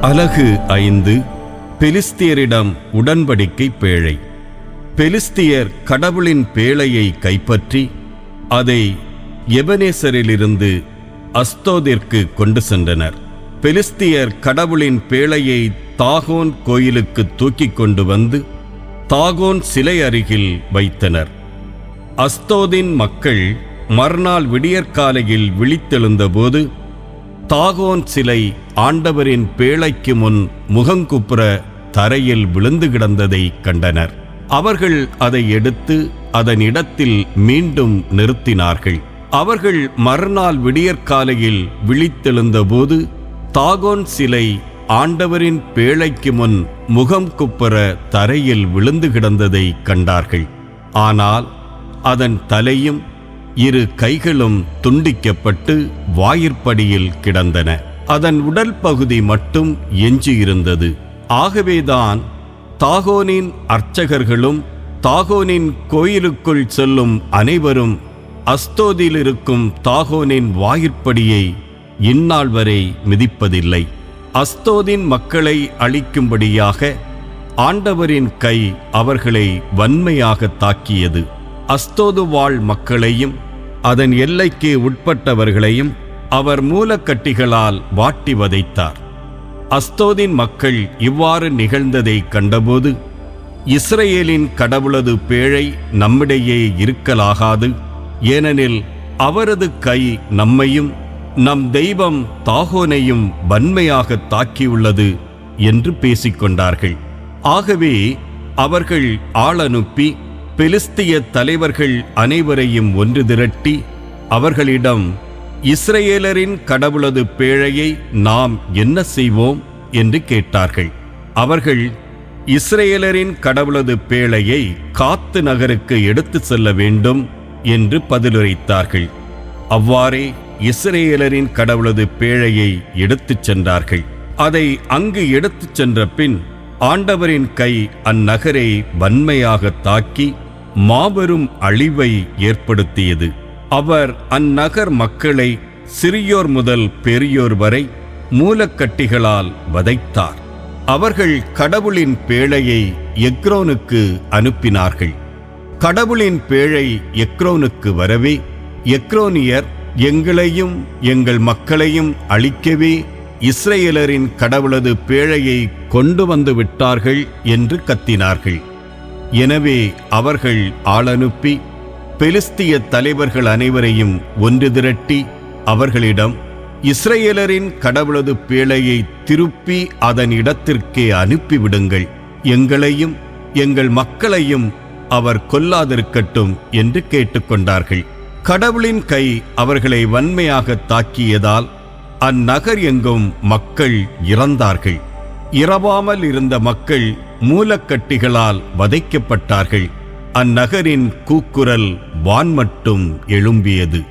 அலகு ஐந்து பெலிஸ்தியரிடம் உடன்படிக்கை பேழை. பெலிஸ்தியர் கடவுளின் பேழையை கைப்பற்றி அதை எபனேசரிலிருந்து அஸ்தோதிற்கு கொண்டு சென்றனர். பெலிஸ்தியர் கடவுளின் பேழையை தாகோன் கோயிலுக்கு தூக்கிக் கொண்டு வந்து தாகோன் சிலை அருகில் வைத்தனர். அஸ்தோதின் மக்கள் மறுநாள் விடியற்காலையில் விழித்தெழுந்தபோது தாகோன் சிலை ஆண்டவரின் பேழைக்கு முன் முகங்குப்புற தரையில் விழுந்து கிடந்ததை கண்டனர். அவர்கள் அதை எடுத்து அதன் இடத்தில் மீண்டும் நிறுத்தினார்கள். அவர்கள் மறுநாள் விடியற்காலையில் விழித்தெழுந்தபோது தாகோன் சிலை ஆண்டவரின் பேழைக்கு முன் முகம் குப்புற தரையில் விழுந்து கிடந்ததை கண்டார்கள். ஆனால் அதன் தலையும் இரு கைகளும் துண்டிக்கப்பட்டு வாயிற்படியில் கிடந்தன. அதன் உடல் பகுதி மட்டும் எஞ்சியிருந்தது. ஆகவேதான் தாகோனின் அர்ச்சகர்களும் தாகோனின் கோயிலுக்குள் செல்லும் அனைவரும் அஸ்தோதில் இருக்கும் தாகோனின் வாயிற்படியை இந்நாள் வரை மிதிப்பதில்லை. அஸ்தோதின் மக்களை அழிக்கும்படியாக ஆண்டவரின் கை அவர்களை வன்மையாக தாக்கியது. அஸ்தோது வாழ் மக்களையும் அதன் எல்லைக்கு உட்பட்டவர்களையும் அவர் மூலக்கட்டிகளால் வாட்டி வதைத்தார். அஸ்தோதின் மக்கள் இவ்வாறு நிகழ்ந்ததை கண்டபோது இஸ்ரேலின் கடவுளது பேழை நம்மிடையே இருக்கலாகாது ஏனெனில் அவரது கை நம்மையும் நம் தெய்வம் தாகோனையும் வன்மையாக தாக்கியுள்ளது என்று பேசிக்கொண்டார்கள். ஆகவே அவர்கள் ஆளனுப்பி பெலிஸ்திய தலைவர்கள் அனைவரையும் ஒன்று திரட்டி அவர்களிடம் இஸ்ரேலரின் கடவுளது பேழையை நாம் என்ன செய்வோம்? என்று கேட்டார்கள். அவர்கள் இஸ்ரேலரின் கடவுளது பேழையை காத்து நகருக்கு எடுத்து செல்ல வேண்டும் என்று பதிலுரைத்தார்கள். அவ்வாறே இஸ்ரேலரின் கடவுளது பேழையை எடுத்துச் சென்றார்கள். அதை அங்கு எடுத்துச் சென்ற பின் ஆண்டவரின் கை அந்நகரை வன்மையாக தாக்கி மாபெரும் அழிவை ஏற்படுத்தியது. அவர் அந்நகர் மக்களை சிறியோர் முதல் பெரியோர் வரை மூலக்கட்டிகளால் வதைத்தார். அவர்கள் கடவுளின் பேழையை எக்ரோனுக்கு அனுப்பினார்கள். கடவுளின் பேழை எக்ரோனுக்கு வரவே எக்ரோனியர் எங்களையும் எங்கள் மக்களையும் அழிக்கவே இஸ்ரேலரின் கடவுளது பேழையை கொண்டு வந்து விட்டார்கள் என்று கத்தினார்கள். எனவே அவர்கள் ஆளனுப்பி பெலிஸ்திய தலைவர்கள் அனைவரையும் ஒன்று திரட்டி அவர்களிடம் இஸ்ரேலரின் கடவுளது பேழையை திருப்பி அதன் இடத்திற்கே அனுப்பிவிடுங்கள். எங்களையும் எங்கள் மக்களையும் அவர் கொல்லாதிருக்கட்டும் என்று கேட்டுக்கொண்டார்கள். கடவுளின் கை அவர்களை வன்மையாக தாக்கியதால் அந்நகர் எங்கும் மக்கள் இறந்தார்கள். இரவாமல் இருந்த மக்கள் மூலக்கட்டிகளால் வதைக்கப்பட்டார்கள். அந்நகரின் கூக்குரல் வான்மட்டும் எழும்பியது.